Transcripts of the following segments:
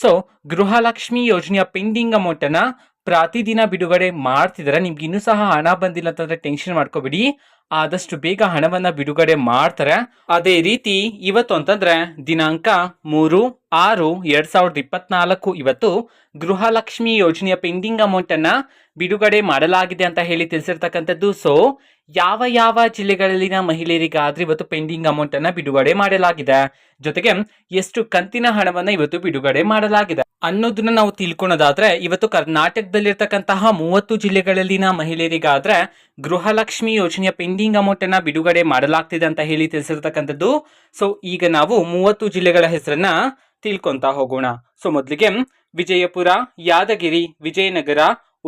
So Gruhalakshmi ಯೋಜನೆಯ pending ಅಮೌಂಟನ್ನು ಪ್ರತಿದಿನ ಬಿಡುಗಡೆ ಮಾಡ್ತಿದ್ದಾರೆ ನಿಮ್ಗೆ ಇನ್ನೂ ಸಹ ಹಣ ಬಂದಿಲ್ಲ ಅಂತಂದ್ರೆ ಟೆನ್ಷನ್ ಮಾಡ್ಕೋಬೇಡಿ. ಆದಷ್ಟು ಬೇಗ ಹಣವನ್ನ ಬಿಡುಗಡೆ ಮಾಡ್ತಾರೆ. ಅದೇ ರೀತಿ ಇವತ್ತು ಅಂತಂದ್ರೆ ದಿನಾಂಕ ಮೂರು ಆರು ಎರಡ್ ಸಾವಿರದ ಇಪ್ಪತ್ನಾಲ್ಕು ಇವತ್ತು ಗೃಹಲಕ್ಷ್ಮಿ ಯೋಜನೆಯ ಪೆಂಡಿಂಗ್ ಅಮೌಂಟ್ ಅನ್ನ ಬಿಡುಗಡೆ ಮಾಡಲಾಗಿದೆ ಅಂತ ಹೇಳಿ ತಿಳಿಸಿರ್ತಕ್ಕಂಥದ್ದು. ಸೊ ಯಾವ ಯಾವ ಜಿಲ್ಲೆಗಳಲ್ಲಿನ ಮಹಿಳೆಯರಿಗಾದ್ರೆ ಇವತ್ತು ಪೆಂಡಿಂಗ್ ಅಮೌಂಟ್ ಅನ್ನ ಬಿಡುಗಡೆ ಮಾಡಲಾಗಿದೆ. ಜೊತೆಗೆ ಎಷ್ಟು ಕಂತಿನ ಹಣವನ್ನ ಇವತ್ತು ಬಿಡುಗಡೆ ಮಾಡಲಾಗಿದೆ. ಅನ್ನೋದನ್ನ ನಾವು ತಿಳ್ಕೊಳೋದಾದ್ರೆ ಇವತ್ತು ಕರ್ನಾಟಕದಲ್ಲಿರ್ತಕ್ಕಂತಹ ಮೂವತ್ತು ಜಿಲ್ಲೆಗಳಲ್ಲಿನ ಮಹಿಳೆಯರಿಗಾದ್ರೆ ಗೃಹಲಕ್ಷ್ಮಿ ಯೋಜನೆಯ ಪೆಂಡಿಂಗ್ ಅಮೌಂಟ್ ಅನ್ನ ಬಿಡುಗಡೆ ಮಾಡಲಾಗ್ತಿದೆ ಅಂತ ಹೇಳಿ ತಿಳಿಸಿರ್ತಕ್ಕಂಥದ್ದು. ಸೊ ಈಗ ನಾವು ಮೂವತ್ತು ಜಿಲ್ಲೆಗಳ ಹೆಸರನ್ನ ತಿಳ್ಕೊಂತಾ ಹೋಗೋಣ. ಸೊ ಮೊದಲಿಗೆ ವಿಜಯಪುರ, ಯಾದಗಿರಿ, ವಿಜಯನಗರ,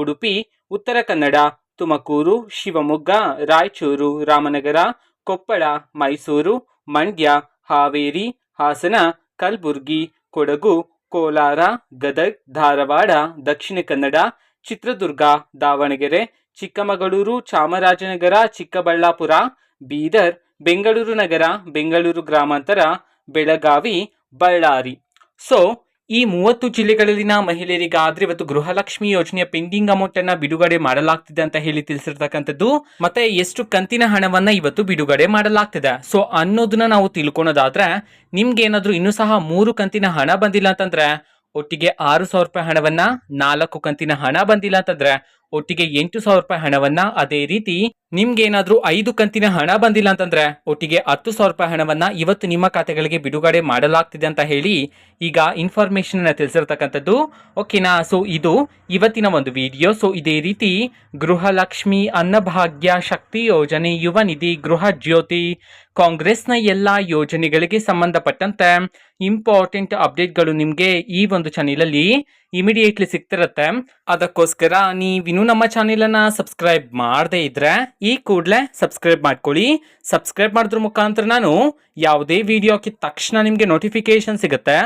ಉಡುಪಿ, ಉತ್ತರ ಕನ್ನಡ, ತುಮಕೂರು, ಶಿವಮೊಗ್ಗ, ರಾಯಚೂರು, ರಾಮನಗರ, ಕೊಪ್ಪಳ, ಮೈಸೂರು, ಮಂಡ್ಯ, ಹಾವೇರಿ, ಹಾಸನ, ಕಲಬುರ್ಗಿ, ಕೊಡಗು, ಕೋಲಾರ, ಗದಗ್, ಧಾರವಾಡ, ದಕ್ಷಿಣ ಕನ್ನಡ, ಚಿತ್ರದುರ್ಗ, ದಾವಣಗೆರೆ ಚಿಕ್ಕಮಗಳೂರು, ಚಾಮರಾಜನಗರ, ಚಿಕ್ಕಬಳ್ಳಾಪುರ, ಬೀದರ್, ಬೆಂಗಳೂರು ನಗರ, ಬೆಂಗಳೂರು ಗ್ರಾಮಾಂತರ, ಬೆಳಗಾವಿ, ಬಳ್ಳಾರಿ. ಸೊ ಈ ಮೂವತ್ತು ಜಿಲ್ಲೆಗಳಲ್ಲಿನ ಮಹಿಳೆಯರಿಗಾದ್ರೆ ಇವತ್ತು ಗೃಹಲಕ್ಷ್ಮಿ ಯೋಜನೆಯ ಪೆಂಡಿಂಗ್ ಅಮೌಂಟ್ ಅನ್ನ ಬಿಡುಗಡೆ ಮಾಡಲಾಗ್ತಿದೆ ಅಂತ ಹೇಳಿ ತಿಳಿಸಿರ್ತಕ್ಕಂಥದ್ದು. ಮತ್ತೆ ಎಷ್ಟು ಕಂತಿನ ಹಣವನ್ನ ಇವತ್ತು ಬಿಡುಗಡೆ ಮಾಡಲಾಗ್ತಿದೆ. ಸೊ ಅನ್ನೋದನ್ನ ನಾವು ತಿಳ್ಕೊಳೋದಾದ್ರೆ, ನಿಮ್ಗೆ ಏನಾದ್ರೂ ಇನ್ನೂ ಸಹ ಮೂರು ಕಂತಿನ ಹಣ ಬಂದಿಲ್ಲ ಅಂತಂದ್ರೆ, ಒಟ್ಟಿಗೆ ಆರು ಸಾವಿರ ರೂಪಾಯಿ ಹಣವನ್ನ ನಾಲ್ಕು ಕಂತಿನ ಹಣ ಬಂದಿಲ್ಲ ಅಂತಂದ್ರೆ ಒಟ್ಟಿಗೆ ಎಂಟು ಸಾವಿರ ರೂಪಾಯಿ ಹಣವನ್ನ ಅದೇ ರೀತಿ ನಿಮ್ಗೆ ಏನಾದ್ರೂ ಐದು ಕಂತಿನ ಹಣ ಬಂದಿಲ್ಲ ಅಂತಂದ್ರೆ ಒಟ್ಟಿಗೆ ಹತ್ತು ಸಾವಿರ ರೂಪಾಯಿ ಹಣವನ್ನ ಇವತ್ತು ನಿಮ್ಮ ಖಾತೆಗಳಿಗೆ ಬಿಡುಗಡೆ ಮಾಡಲಾಗ್ತಿದೆ ಅಂತ ಹೇಳಿ ಈಗ ಇನ್ಫಾರ್ಮೇಶನ್ ತಿಳಿಸಿರ್ತಕ್ಕಂಥದ್ದು. ಓಕೆನಾ ಸೊ ಇದು ಇವತ್ತಿನ ಒಂದು ವಿಡಿಯೋ ಸೊ ಇದೇ ರೀತಿ ಗೃಹಲಕ್ಷ್ಮಿ ಅನ್ನಭಾಗ್ಯ ಶಕ್ತಿ ಯೋಜನೆ, ಯುವ ನಿಧಿ, ಗೃಹ ಜ್ಯೋತಿ, ಕಾಂಗ್ರೆಸ್ನ ಎಲ್ಲ ಯೋಜನೆಗಳಿಗೆ ಸಂಬಂಧಪಟ್ಟಂತೆ ಇಂಪಾರ್ಟೆಂಟ್ ಅಪ್ಡೇಟ್ಗಳು ನಿಮಗೆ ಈ ಒಂದು ಚಾನೆಲಲ್ಲಿ ಇಮಿಡಿಯೇಟ್ಲಿ ಸಿಗ್ತಿರತ್ತೆ. ಅದಕ್ಕೋಸ್ಕರ ನೀವಿನ್ನೂ ನಮ್ಮ ಚಾನೆಲನ್ನು ಸಬ್ಸ್ಕ್ರೈಬ್ ಮಾಡದೇ ಇದ್ರೆ ಈ ಕೂಡಲೇ ಸಬ್ಸ್ಕ್ರೈಬ್ ಮಾಡ್ಕೊಳ್ಳಿ. ಸಬ್ಸ್ಕ್ರೈಬ್ ಮಾಡಿದ್ರ ಮುಖಾಂತರ ನಾನು ಯಾವುದೇ ವಿಡಿಯೋ ಹಾಕಿದ ತಕ್ಷಣ ನಿಮಗೆ ನೋಟಿಫಿಕೇಶನ್ ಸಿಗುತ್ತೆ.